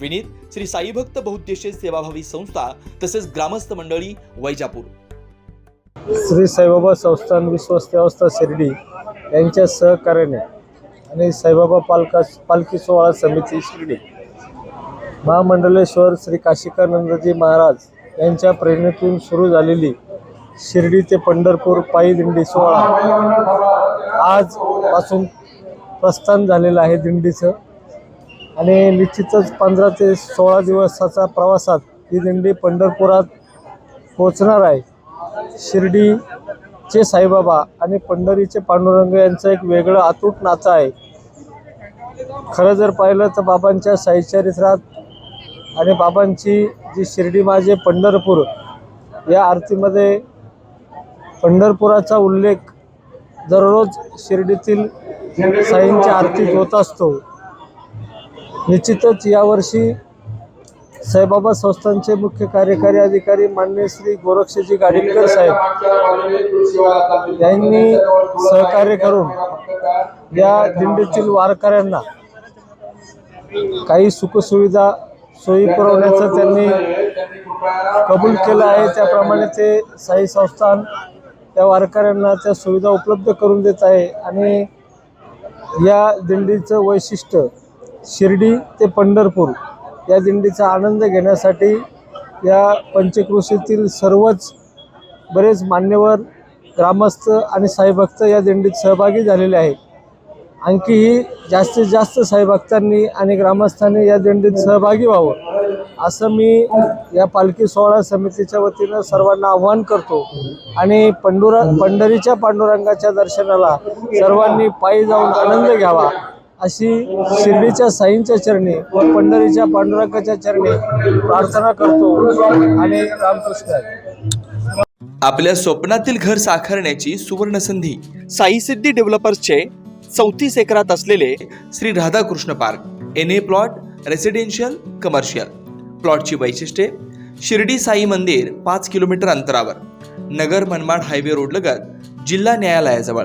विनीत श्री साईभक्त बहुद्देशीय सेवाभावी संस्था तसेच ग्रामस्थ मंडळी वैजापूर. श्री साईबाबा संस्थान विश्वस्त अवस्था शिर्डी यांच्या सहकार्याने आणि साईबाबा पालका पालखी सोहळा समिती शिर्डी. महामंडलेश्वर श्री काशिकानंदजी महाराज यांच्या प्रेरणेतून सुरू झालेली शिर्डी ते पंढरपूर पायी दिंडी सोहळा आजपासून प्रस्थान झालेलं आहे दिंडीचं. आणि निश्चितच पंधरा ते सोळा दिवसाचा प्रवासात ही दिंडी पंढरपुरात पोचणार आहे. शिर्डीचे साईबाबा आणि पंढरीचे पांडुरंग यांचं एक वेगळं अतूट नातं आहे. खरं जर पाहिलं तर बाबांच्या साईचरित्रात आणि बाबांची जी शिर्डी माझे पंढरपूर या आरतीमध्ये पंढरपुराचा उल्लेख दररोज शिर्डीतील साईंच्या आरतीत होत असतो. निश्चितच यावर्षी साईबाबा संस्थांचे मुख्य कार्यकारी अधिकारी मान्य श्री गोरक्षजी गाडीलकर साहेब यांनी सहकार्य करून या दिंडीतील वारकऱ्यांना काही सुखसुविधा सोयी पुरवण्याचं त्यांनी कबूल केलं आहे. त्याप्रमाणे ते साई संस्थान त्या वारकऱ्यांना त्या सुविधा उपलब्ध करून देत आहे. आणि या दिंडीचं वैशिष्ट्य शिर्डी ते पंढरपूर या दिंडीचा आनंद घेण्यासाठी या पंचकृषीतील सर्वच बरेच मान्यवर ग्रामस्थ आणि साईभक्त या दिंडीत सहभागी झालेले आहेत. आणखीही जास्तीत जास्त साईभक्तांनी आणि ग्रामस्थांनी या दिंडीत सहभागी व्हावं असं मी या पालखी सोहळा समितीच्या वतीनं सर्वांना आव्हान करतो. आणि पंडुरा पंढरीच्या पांडुरंगाच्या दर्शनाला सर्वांनी पायी जाऊन आनंद घ्यावा. अशी शिर्डीच्या साईंच्या चरणी व पंढरीच्या पांडुरंगाच्या चरणी प्रार्थना करतो आणि रामकृष्ण आपल्या स्वप्नातील घर साकारण्याची सुवर्ण संधी साई सिद्धी डेव्हलपर्सचे चौतीस एकरात असलेले Shri Radhakrishna park N A plot residential commercial. प्लॉटची वैशिष्ट्ये शिर्डी साई मंदिर पाच किलोमीटर अंतरावर नगर मनमाड हायवे रोड लगत जिल्हा न्यायालयाजवळ.